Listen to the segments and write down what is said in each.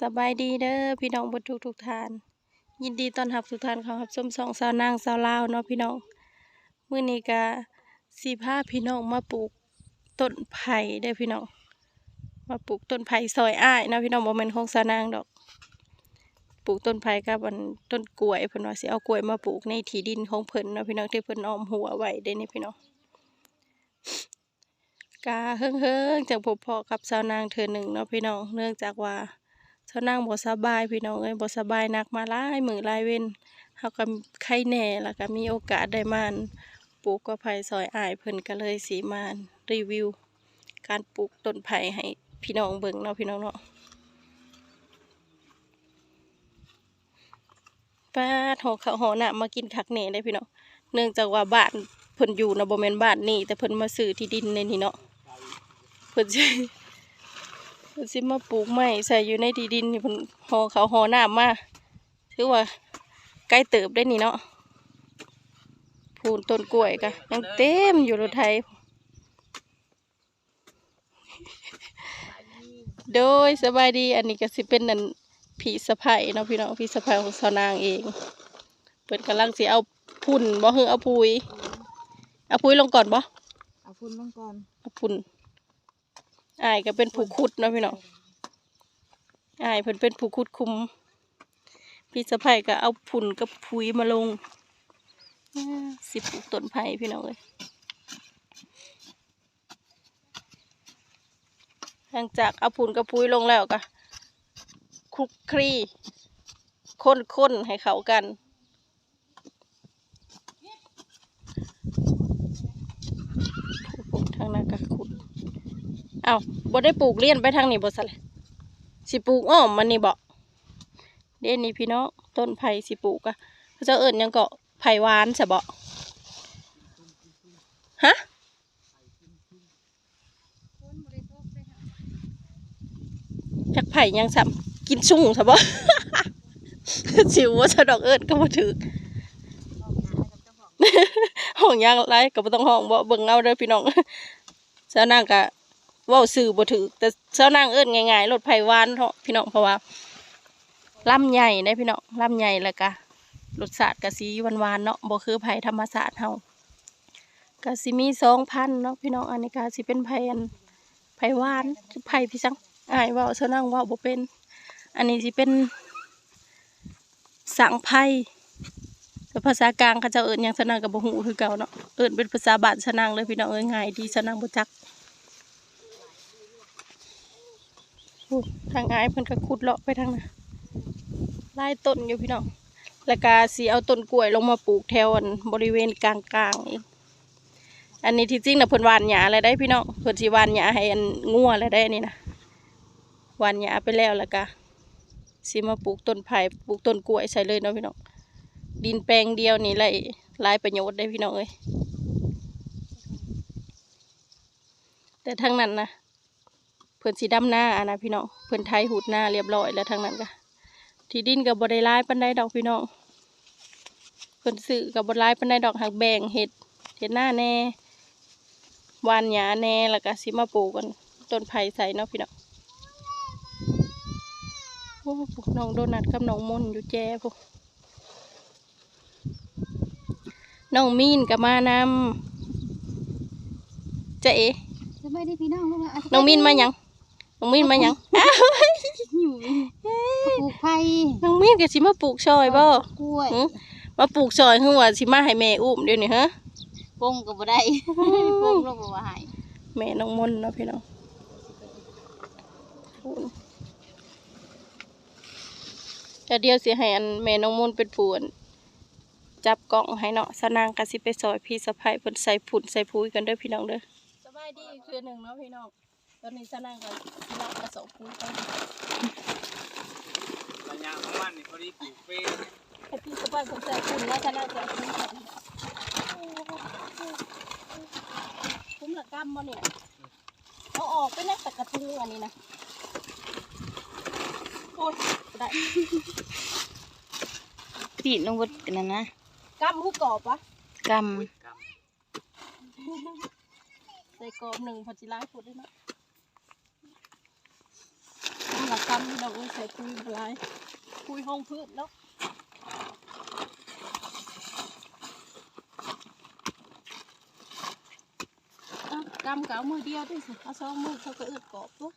สบายดีเด้อพี่น้องบนทุกทุกทาน ยินดีต้อนรับทุกทานเข้ารับชมสองสาวนางสาวลาวเนาะพี่น้องมื้อนี้ก็สีผ้าพี่น้องมาปลูกต้นไผ่เด้พี่น้องมาปลูกต้นไผ่ซอยอ้ายนะพี่น้องบ่แม่นของสาวนางดอก ปลูกต้นไผ่กับอันต้นกล้วยเพิ่นว่าสิเอากล้วยมาปลูกในที่ดินของเพิ่นนะพี่น้องที่เพิ่นออมหัวไว้เด้นี่พี่น้องกาเฮิงเฮิงจากพบพอกับสาวนางเธอหนึ่งเนาะพี่น้องเนื่องจากว่า สาวนางบ่สบายพี่น้องเอ้ยบ่สบายนักมาหลายมือหลายเว้นเฮาก็ไข้แหน่แล้วก็มีโอกาสได้มันปลูกกระไผ่ซอยอ้ายเพิ่นก็เลยสิมารีวิว การปลูกต้นไผ่ให้พี่น้องเบิ่งเนาะพี่น้องเนาะป้าหอข้าวหอน้ามากินคักแหน่ได้พี่น้องเนื่องจากว่าบ้านเพิ่นอยู่นะบ่แม่นบ้านนี่แต่เพิ่นมาซื้อที่ดินในนี่เนาะเพิ่นสิ เพิ่นสิมาปลูกไม้ใส่อยู่ในที่ดินนี่เพิ่นห่อเขาวห่อน้ำมาถือว่าใกล้เติบได้นี่เนาะพูนต้นกล้วยกะยังเต็มอยู่รถไทย โดยสบายดีอันนี้ก็สิเป็นนั่นผีสะพายเนาะพี่น้องผีสะพายของสาวนางเองเพิ่นกำลังสิเอาพุ่นบ่คือเอาปุยเอาปุยลงก่อนบ่เอาพุ่นลงก่อนเอาพุ่น อายก็เป็นผู้ขุดเนาะพี่น้องอายเพิ่นเป็นผู้ขุดคุม พี่สะใภ้ก็เอาพุ่นกับปุ๋ยมาลงสิปลูกต้นไผ่พี่น้องเอ้ยหลังจากเอาพุ่นกับปุ๋ยลงแล้วก็คลุกคลีค้นๆให้เขากันปลูกทางนั้นก็ เอ้าบ่ได้ปลูกเลี้ยนไปทางนี้บ่ซะเลยสิปลูกอ้อมมันนี่บ่เด่นนี่พี่น้องต้นไผ่สิปลูกอะเขาเจะเอิ้นหยังเกาะไผ่หวานใช่บ่ฮะจักไผ่ยังซ้ำกินสุ่งใช่บ่สิวว่าจะดอกเอิ้นก็บ่ถึกห้องยางไรก็บ่ต้องห้องบ่เบิ่งเอาเด้อพี่น้องเจ้านางก็เว้าสื่อบ่ถือแต่เจ้านางเอิ้นง่ายๆรถไผหวานเนาะพี่น้องเพราะว่าลำใหญ่ได้พี่น้องลำใหญ่แล้วก็รสชาติก็สีหวานๆเนาะบ่คือไผ่ธรรมชาติเฮาก็สิมี2,000เนาะพี่น้องอันนี้ก็สิเป็นไผอันไผหวานไผ่พี่สังอายว้าเจ้านางว้าบ่เป็น อันนี้สิเป็นสังไผแต่ภาษากลางเขาเจะเอิญยังสนางกับบ่หูคือเก่าเนาะเอิญเป็นภาษาบ้านสนางเลยพี่น้องเอ้ยง่ายดีสนางบ่จักโอ้ ทางอ้ายเพิ่นก็ขุดเลาะไปทางน่ะหลายต้นอยู่พี่น้องแล้วก็สิเอาต้นกล้วยลงมาปลูกแถวบริเวณกลางๆอีกอันนี้ที่จริงนะเพิ่นวานหญ้าอะไรได้พี่น้องเพิ่นสิหวานหญ้าให้อันงัวอะไรได้นี่นะวานหญ้าไปแล้วแล้วก็สิมาปลูกต้นไผ่ปลูกต้นกล้วยใส่เลยเนาะพี่น้องดินแปลงเดียวนี่ไรลายประโยชน์ได้พี่น้องเอ้ยแต่ทั้งนั้นนะ เพิ่นสีดำหน้าอะนะพี่น้องเพิ่นไทยหูดหน้าเรียบร้อยแล้วทั้งนั้นก็ที่ดินกับบได้ร้ายปันไดดอกพี่น้องเพิ่นซื้อกับบได้ร้ายปันไดดอกหักแบ่งเห็ดเห็ดหน้าแน่หวานหยาแน่แล้วก็สิมาปลูกกันต้นไผ่ใส่เนาะพี่น้องโอ้พวกน้องโดนัทกับน้องมนต์อยู่แจ้พวกน้องมีนกับมานำเจ๊เอสบายดีพี่น้องลูกะน้องมีนมาหยัง น้องมีนมาหยังอ้าวหิวปลูกไผ่น้องมีนก็สิมาปลูกซอยบ่กล้วยหึมาปลูกซอยคือว่าสิมาให้แม่อุ้มเดี๋ยวนี้ฮะ ปงก็บ่ได้ปงลูกบ่ว่าให้แม่น้องมนต์เนาะพี่น้องพูนแต่เดียวสิให้อันแม่น้องมนต์เป็นผู้อันจับกล้องให้เนาะสนางก็สิไปซอยพี่สะพ้ายเพิ่นใส่ผุ่นใส่ปุ๋ยกันเด้อพี่น้องเด้อสบายดีคือหนึ่งเนาะพี่น้อง ตอนนี้สนางก็รับกระสอบปุ๋ยไประยะของมันนี่พอดีปลูกเป้ให้พี่สะพ้ายเพิ่นใส่ผุ่นแล้วสนางจะเอาปุ๋ยใส่คุ้มละกำบ่เนี่ยเอาออกไปนะแต่กระทุงอันนี้นะโอ้ยบ่ได้ปีนลงบนนั่นนะกำหูกรอบวะกใส่กรอบหนึ่งพอจิร้ายพูดได้เนาะำละกำพี่น้องเอ้ยใส่ปุ๋ยบหลายปุ๋ยห้องพืชเนาะเอากำกับเอามือเดียวด้วยสิเอาสองมือเขาก็อึดกรอบตัว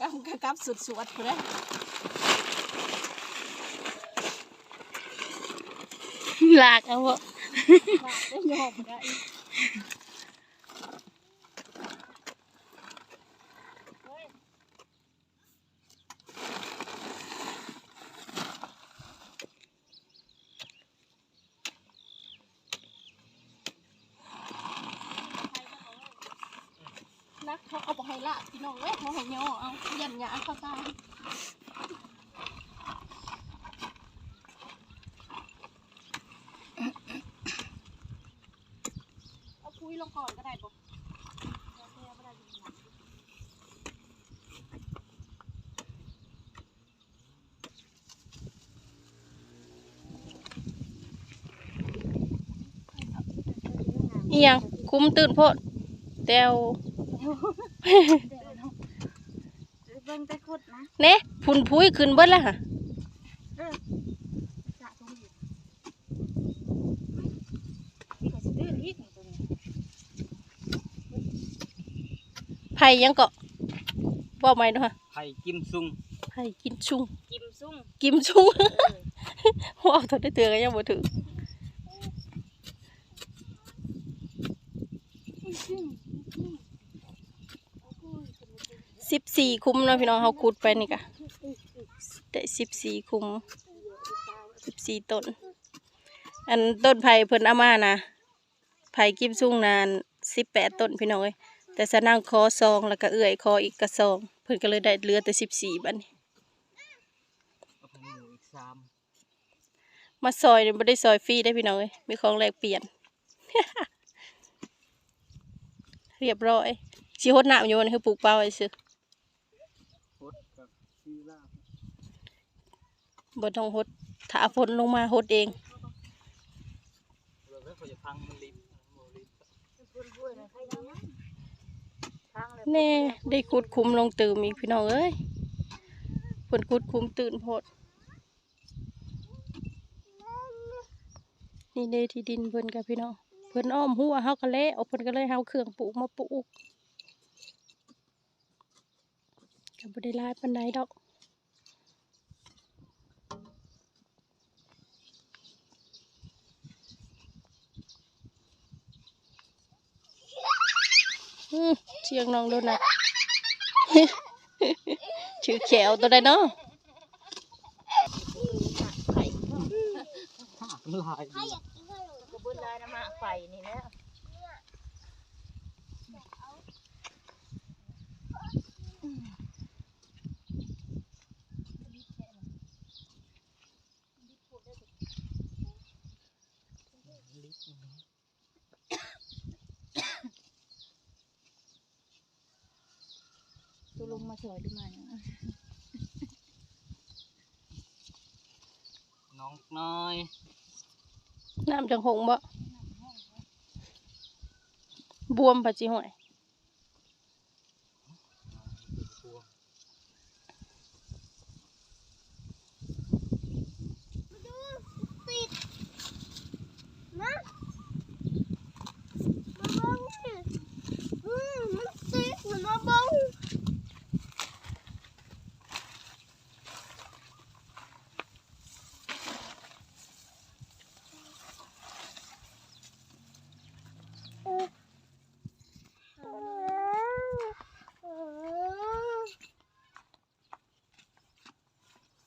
กำกับกับสุดสวดๆไปเลยลากเอาบ่ได้ยอมได้นักเขาเอาไปให้ละพี่น้องเว้ยเขาให้ ย่อเอายันยาเขาตาเอาคุยลงก่อนก็ได้ปะอีหยังคุ้มตื่นโพดแต้ว เบิ่งแต่ขุดนะ เน่พุ่นพุ้ยขึ้นเบิดแล้วฮะสะสมอยู่นี่ก็สิดื้ออีกนี่ตัวนี้ไผ่ยังเกาะบอกไหมด้วยไผ่กิมซุงไผ่กินชุ่งกิมซุ่งกิมชุ่งว้าวตัวได้เตือนกันยังบ่ถึง สี่คุ้มนะพี่น้องเขาขุดไปนี่กะได้สิบสี่คุ้มสิบสี่ต้น อันต้นไผ่เพิ่นอามานะไผ่กิมซุ่งนานสิบแปดต้นพี่น้องเอ้ยแต่สะนั่งคอซองแล้วก็เอื่อยคออีกกระซองเพิ่นก็เลยได้เหลือแต่สิบสี่บันมาซอยเนี่ยไม่ได้ซอยฟรีได้พี่น้องเอ้ยมีของแลกเปลี่ยน เรียบร้อยชีฮดน้ำอยู่วันคือปลูกเปล่าไอ้ซื้อ โคตรกับซีลา บบ่ต้องฮดถ้าฝนลงมาฮดเองเราไม่ควรจะพังมันริมโมริมพุ่นพุ่นใครยังนะทางเลยแน่ได้ขุดคุมลงตื่มอีกพี่น้องเอ้ยเพิ่นขุดคุมตื่นโพดนี่เด้ที่ดินเพิ่นกับพี่น้องเพิ่นอ้อมหัวเฮาก็แล้วเพิ่นก็เลยเฮาเครื่องปลูกมาปลูกก็บ่ได้หลายปานใดดอก เชียงน้องโดนัทชื่อแขวตัวใดเนาะหักลายดีกระบุนลายน้ำมาไฟนี่แหละตั วลงมาสวยดูมาเนี่ยน้องน้อยน้ำจังหงบ่บวมปะจิห่วย พวง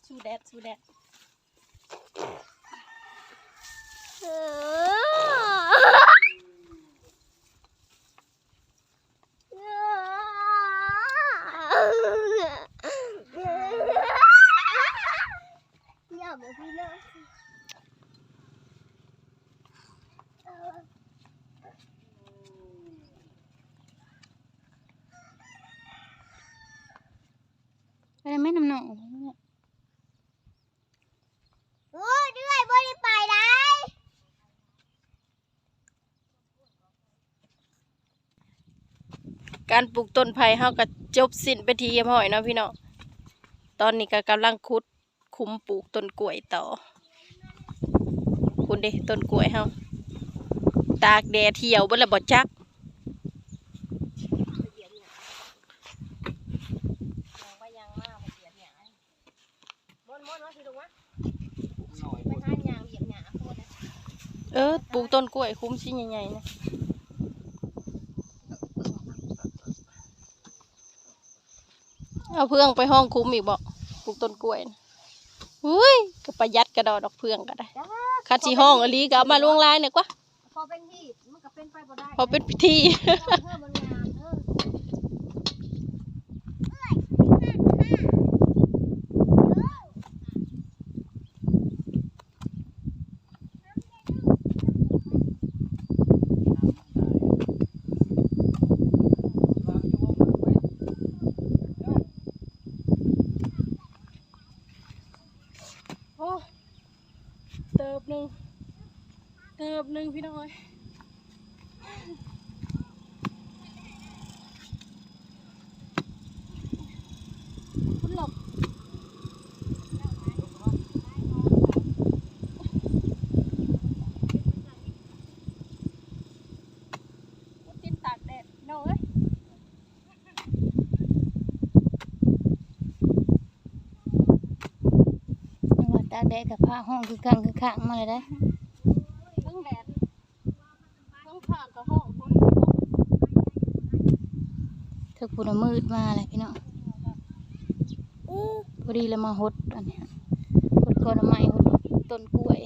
สู้แดดสู้แดด ไปไม่น้ำหนอง โอ้ยด้วยบ่ได้ไปได้ การปลูกต้นไผ่เฮาก็จบสิ้นไปทีเรียบร้อยเนาะพี่น้องตอนนี้ก็กำลังคุดคุ้มปลูกต้นกล้วยต่อ คุณเด้ต้นกล้วยเฮาตากแดดเที่ยวบ่ละบ่จักหน่อยไปหายางเหยียบเออปลูกต้นกล้วยคุ้มชิ้นใหญ่ๆนะ เอาเพื่องไปห้องคุ้มอีกบอกปลูกต้นกล้วยนะอุ้ยก็ประหยัดกระดอดอกเพื่องก็ได้จ้าคัดสีห้องอลีก็เอามาลวงลายหน่อยกว่าพอเป็นที่มันก็เป็นไปบ่ได้พอเป็นพิธี เพื่อมันงามเออ โอ้เติบหนึ่งเติบหนึ่งพี่น้อยคุณหลบ เธอพูดมืดมาเลยพี่น้องพอดีเลยมาหดอันเนี้ยหดก้อนไม้หดต้นกล้วย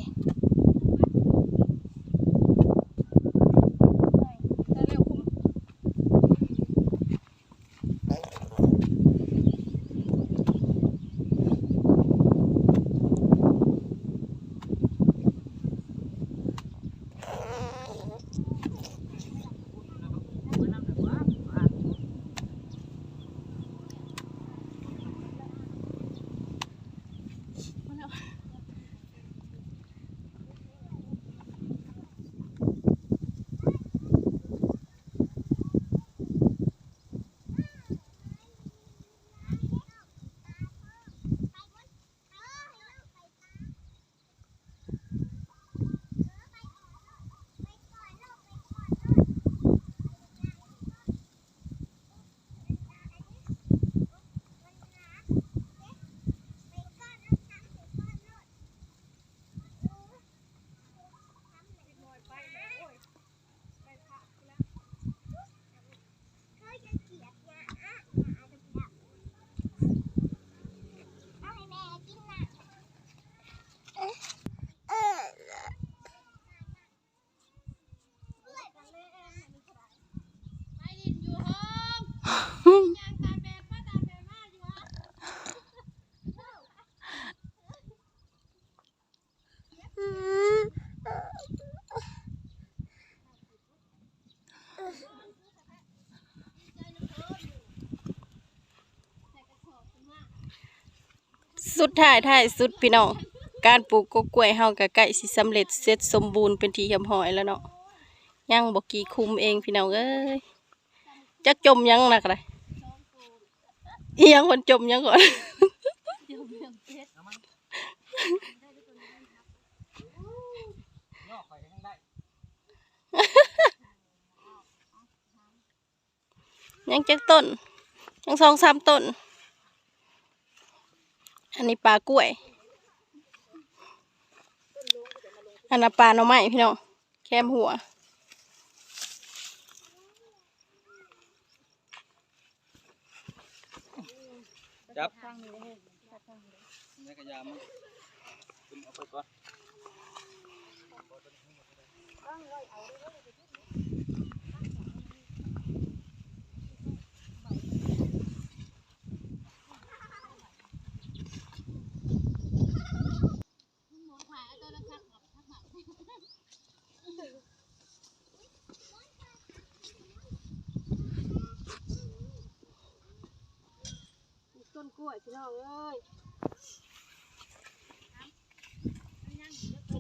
สุดท้ายท้ายสุดพี่น้องการปลูกกกล้วยเฮาก็ใกล้สิสำเร็จเสร็จสมบูรณ์เป็นที่เรียบร้อยแล้วเนาะยังบ่กี่คุมเองพี่น้องเอ้ยจักจมยังนักเลยอียงคนจมยังก่อนยังได้ยังจักต้นยังสองสามต้น อันนี้ปลากล้วย อันนั้นปลาหน่อไม้พี่น้อง แคมหัว จับแม่กระยามคุณเอาไปก่อน กล้วยพี่น้องเอ้ย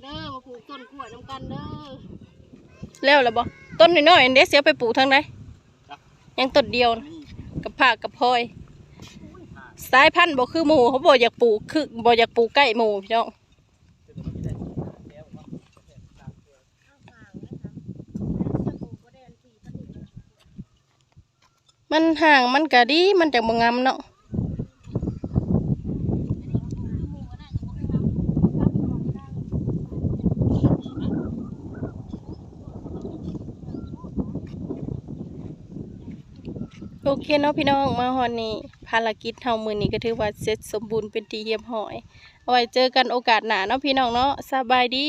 เด้อมาปลูกต้นกล้วยน้ำกันเด้อแล้วละบ่ต้นน้อยๆอันเด็กเสียไปปลูกทางไหนยังต้นเดียวกับผักกับพลอยสายพันธุ์บ่คือหมูเขาบ่อยากปลูกคือบ่อยากปลูกใกล้หมูพี่น้องมันห่างมันก็ดีมันจังบ่งามเนาะ เคเนาะพี่น้องมาฮอนนี้ภารกิจเฮามือนี้ก็ถือว่าเสร็จสมบูรณ์เป็นที่เยี่ยมหอย เอาไว้เจอกันโอกาสหน้าเนาะพี่น้องเนาะสบายดี